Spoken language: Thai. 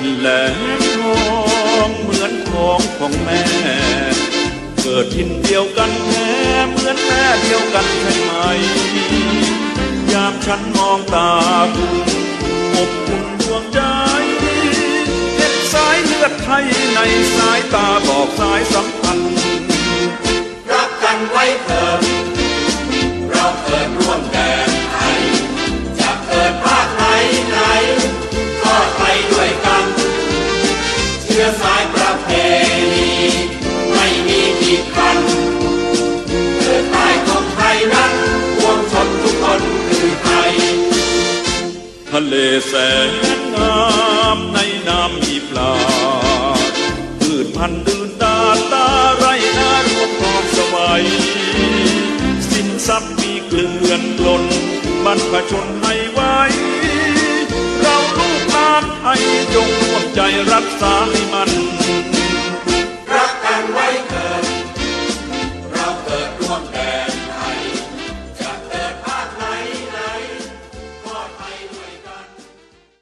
ินแหลมทองเหมือนทองของแม่ เกิดทินเดียวกันแท้เหมือนแม่เดียวกันใช่ไหม ยามฉันมองตาคุณอบอุ่นดวงใจเห็นสายเลือดไทยในสายตาบอกสายสัม เชื้อสายประเพณีไม่มีขีดคันเกิดใต้ของไทยนั้นรวมชนทุกคนคือไทย ทะเลแสนงามในน้ำมีปลาพืชพันธุ์ดื่นดาตาไรนารวมพร้อมสวัยสินทรัพย์มีเกลื่อนล้นบรรพชนให้ไว้ เราลูกหลานไทยจง ใจรักษาให้มัน